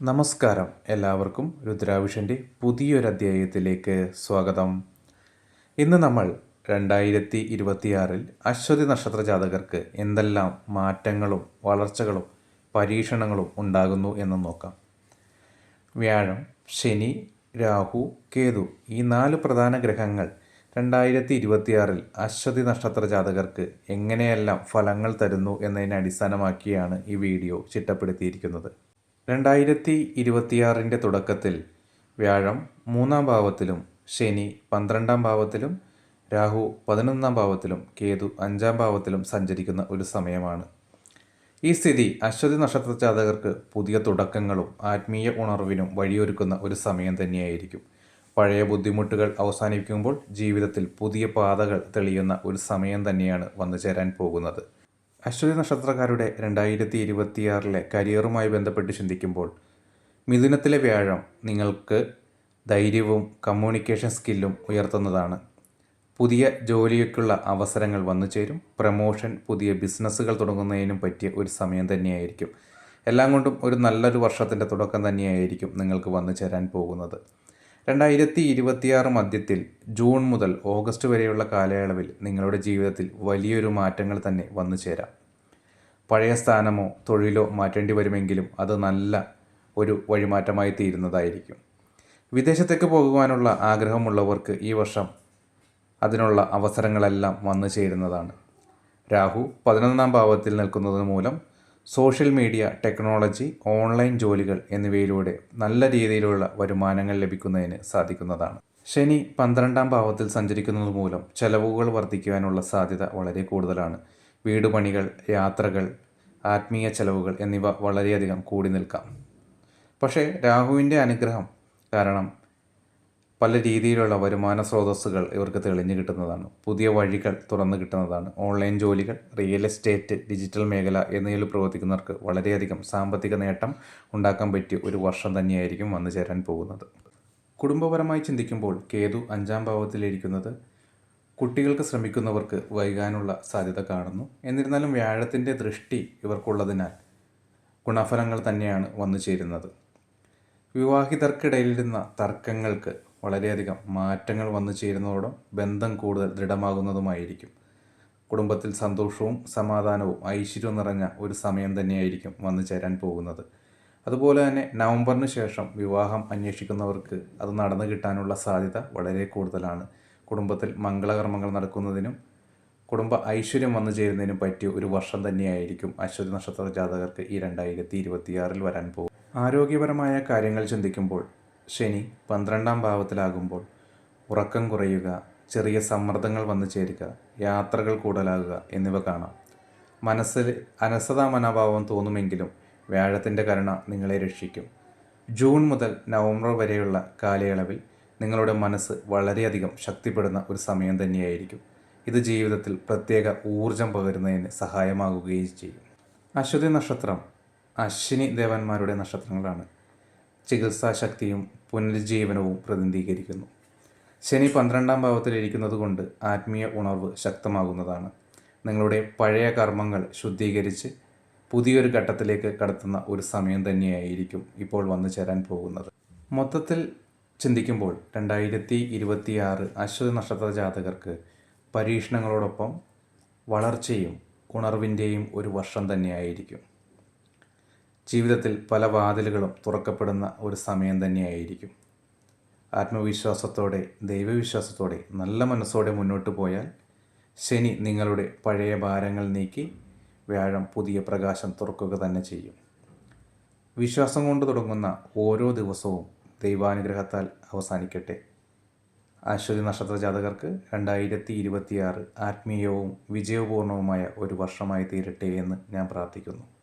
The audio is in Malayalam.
നമസ്കാരം. എല്ലാവർക്കും രുദ്രാവിഷന്റെ പുതിയൊരു അധ്യായത്തിലേക്ക് സ്വാഗതം. ഇന്ന് നമ്മൾ രണ്ടായിരത്തി ഇരുപത്തിയാറിൽ അശ്വതി നക്ഷത്ര ജാതകർക്ക് എന്തെല്ലാം മാറ്റങ്ങളും വളർച്ചകളും പരീക്ഷണങ്ങളും ഉണ്ടാകുന്നു എന്ന് നോക്കാം. വ്യാഴം ശനി രാഹു കേതു ഈ നാല് പ്രധാന ഗ്രഹങ്ങൾ രണ്ടായിരത്തി ഇരുപത്തിയാറിൽ അശ്വതി നക്ഷത്ര ജാതകർക്ക് എങ്ങനെയെല്ലാം ഫലങ്ങൾ തരുന്നു എന്നതിനെ അടിസ്ഥാനമാക്കിയാണ് ഈ വീഡിയോ ചിട്ടപ്പെടുത്തിയിരിക്കുന്നത്. രണ്ടായിരത്തി ഇരുപത്തിയാറിന്റെ തുടക്കത്തിൽ വ്യാഴം മൂന്നാം ഭാവത്തിലും ശനി പന്ത്രണ്ടാം ഭാവത്തിലും രാഹു പതിനൊന്നാം ഭാവത്തിലും കേതു അഞ്ചാം ഭാവത്തിലും സഞ്ചരിക്കുന്ന ഒരു സമയമാണ്. ഈ സ്ഥിതി അശ്വതി നക്ഷത്ര ജാതകർക്ക് പുതിയ തുടക്കങ്ങളും ആത്മീയ ഉണർവിനും വഴിയൊരുക്കുന്ന ഒരു സമയം തന്നെയായിരിക്കും. പഴയ ബുദ്ധിമുട്ടുകൾ അവസാനിപ്പിക്കുമ്പോൾ ജീവിതത്തിൽ പുതിയ പാതകൾ തെളിയുന്ന ഒരു സമയം തന്നെയാണ് വന്നു ചേരാൻ പോകുന്നത്. അശ്വതി നക്ഷത്രക്കാരുടെ രണ്ടായിരത്തി ഇരുപത്തിയാറിലെ കരിയറുമായി ബന്ധപ്പെട്ട് ചിന്തിക്കുമ്പോൾ മിഥുനത്തിലെ വ്യാഴം നിങ്ങൾക്ക് ധൈര്യവും കമ്മ്യൂണിക്കേഷൻ സ്കില്ലും ഉയർത്തുന്നതാണ്. പുതിയ ജോലിയൊക്കെയുള്ള അവസരങ്ങൾ വന്നു ചേരും. പ്രമോഷൻ പുതിയ ബിസിനസ്സുകൾ തുടങ്ങുന്നതിനും പറ്റിയ ഒരു സമയം തന്നെയായിരിക്കും. എല്ലാം കൊണ്ടും ഒരു നല്ലൊരു വർഷത്തിന്റെ തുടക്കം തന്നെയായിരിക്കും നിങ്ങൾക്ക് വന്നു ചേരാൻ പോകുന്നത്. രണ്ടായിരത്തി ഇരുപത്തിയാറ് മധ്യത്തിൽ ജൂൺ മുതൽ ഓഗസ്റ്റ് വരെയുള്ള കാലയളവിൽ നിങ്ങളുടെ ജീവിതത്തിൽ വലിയൊരു മാറ്റങ്ങൾ തന്നെ വന്നു ചേരാം. പഴയ സ്ഥാനമോ തൊഴിലോ മാറ്റേണ്ടി വരുമെങ്കിലും അത് നല്ല ഒരു വഴിമാറ്റമായി തീരുന്നതായിരിക്കും. വിദേശത്തേക്ക് പോകുവാനുള്ള ആഗ്രഹമുള്ളവർക്ക് ഈ വർഷം അതിനുള്ള അവസരങ്ങളെല്ലാം വന്നു ചേരുന്നതാണ്. രാഹു പതിനൊന്നാം ഭാവത്തിൽ നിൽക്കുന്നത് മൂലം സോഷ്യൽ മീഡിയ ടെക്നോളജി ഓൺലൈൻ ജോലികൾ എന്നിവയിലൂടെ നല്ല രീതിയിലുള്ള വരുമാനങ്ങൾ ലഭിക്കുന്നതിന് സാധിക്കുന്നതാണ്. ശനി പന്ത്രണ്ടാം ഭാവത്തിൽ സഞ്ചരിക്കുന്നത് മൂലം ചെലവുകൾ വർദ്ധിക്കുവാനുള്ള സാധ്യത വളരെ കൂടുതലാണ്. വീട് പണികൾ യാത്രകൾ ആത്മീയ ചെലവുകൾ എന്നിവ വളരെയധികം കൂടി നിൽക്കാം. പക്ഷേ രാഹുവിന്റെ അനുഗ്രഹം കാരണം പല രീതിയിലുള്ള വരുമാന സ്രോതസ്സുകൾ ഇവർക്ക് തെളിഞ്ഞു കിട്ടുന്നതാണ്. പുതിയ വഴികൾ തുറന്നു കിട്ടുന്നതാണ്. ഓൺലൈൻ ജോലികൾ റിയൽ എസ്റ്റേറ്റ് ഡിജിറ്റൽ മേഖല എന്നിവയിൽ പ്രവർത്തിക്കുന്നവർക്ക് വളരെയധികം സാമ്പത്തിക നേട്ടം ഉണ്ടാക്കാൻ പറ്റിയ ഒരു വർഷം തന്നെയായിരിക്കും വന്നു ചേരാൻ പോകുന്നത്. കുടുംബപരമായി ചിന്തിക്കുമ്പോൾ കേതു അഞ്ചാം ഭാവത്തിലിരിക്കുന്നത് കുട്ടികൾക്ക് ശ്രമിക്കുന്നവർക്ക് വൈകാനുള്ള സാധ്യത കാണുന്നു. എന്നിരുന്നാലും വ്യാഴത്തിന്റെ ദൃഷ്ടി ഇവർക്കുള്ളതിനാൽ ഗുണഫലങ്ങൾ തന്നെയാണ് വന്നു ചേരുന്നത്. വിവാഹിതർക്കിടയിലിരുന്ന തർക്കങ്ങൾക്ക് വളരെയധികം മാറ്റങ്ങൾ വന്നു ചേരുന്നതോടും ബന്ധം കൂടുതൽ ദൃഢമാകുന്നതുമായിരിക്കും. കുടുംബത്തിൽ സന്തോഷവും സമാധാനവും ഐശ്വര്യവും നിറഞ്ഞ ഒരു സമയം തന്നെയായിരിക്കും വന്നു ചേരാൻ പോകുന്നത്. അതുപോലെ തന്നെ നവംബറിന് ശേഷം വിവാഹം അന്വേഷിക്കുന്നവർക്ക് അത് നടന്നു കിട്ടാനുള്ള സാധ്യത വളരെ കൂടുതലാണ്. കുടുംബത്തിൽ മംഗളകർമ്മങ്ങൾ നടക്കുന്നതിനും കുടുംബ ഐശ്വര്യം വന്നു ചേരുന്നതിനും പറ്റിയ ഒരു വർഷം തന്നെയായിരിക്കും അശ്വതി നക്ഷത്ര ജാതകർക്ക് ഈ രണ്ടായിരത്തി ഇരുപത്തിയാറിൽ വരാൻ പോകും ആരോഗ്യപരമായ കാര്യങ്ങൾ ചിന്തിക്കുമ്പോൾ ശനി പന്ത്രണ്ടാം ഭാവത്തിലാകുമ്പോൾ ഉറക്കം കുറയുക ചെറിയ സമ്മർദ്ദങ്ങൾ വന്നു ചേരുക യാത്രകൾ കൂടുതലാകുക എന്നിവ കാണാം. മനസ്സിൽ അനസതാ മനോഭാവം തോന്നുമെങ്കിലും വ്യാഴത്തിന്റെ കരുണ നിങ്ങളെ രക്ഷിക്കും. ജൂൺ മുതൽ നവംബർ വരെയുള്ള കാലയളവിൽ നിങ്ങളുടെ മനസ്സ് വളരെയധികം ശക്തിപ്പെടുന്ന ഒരു സമയം തന്നെയായിരിക്കും. ഇത് ജീവിതത്തിൽ പ്രത്യേക ഊർജം പകരുന്നതിന് സഹായമാകുകയും ചെയ്യും. അശ്വതി നക്ഷത്രം അശ്വിനി ദേവന്മാരുടെ നക്ഷത്രങ്ങളാണ്. ചികിത്സാശക്തിയും പുനരുജ്ജീവനവും പ്രതിനിധീകരിക്കുന്നു. ശനി പന്ത്രണ്ടാം ഭാവത്തിലിരിക്കുന്നത് കൊണ്ട് ആത്മീയ ഉണർവ് ശക്തമാകുന്നതാണ്. നിങ്ങളുടെ പഴയ കർമ്മങ്ങൾ ശുദ്ധീകരിച്ച് പുതിയൊരു ഘട്ടത്തിലേക്ക് കടത്തുന്ന ഒരു സമയം തന്നെയായിരിക്കും ഇപ്പോൾ വന്നു ചേരാൻ പോകുന്നത്. മൊത്തത്തിൽ ചിന്തിക്കുമ്പോൾ രണ്ടായിരത്തി ഇരുപത്തിയാറ് അശ്വതി നക്ഷത്ര ജാതകർക്ക് പരീക്ഷണങ്ങളോടൊപ്പം വളർച്ചയും ഉണർവിന്റെയും ഒരു വർഷം തന്നെയായിരിക്കും. ജീവിതത്തിൽ പല വാതിലുകളും തുറക്കപ്പെടുന്ന ഒരു സമയം തന്നെയായിരിക്കും. ആത്മവിശ്വാസത്തോടെ ദൈവവിശ്വാസത്തോടെ നല്ല മനസ്സോടെ മുന്നോട്ട് പോയാൽ ശനി നിങ്ങളുടെ പഴയ ഭാരങ്ങൾ നീക്കി വ്യാഴം പുതിയ പ്രകാശം തുറക്കുക തന്നെ ചെയ്യും. വിശ്വാസം കൊണ്ട് തുടങ്ങുന്ന ഓരോ ദിവസവും ദൈവാനുഗ്രഹത്താൽ അവസാനിക്കട്ടെ. അശ്വതി നക്ഷത്ര ജാതകർക്ക് രണ്ടായിരത്തി ഇരുപത്തിയാറ് ആത്മീയവും വിജയപൂർണവുമായ ഒരു വർഷമായി തീരട്ടെ എന്ന് ഞാൻ പ്രാർത്ഥിക്കുന്നു.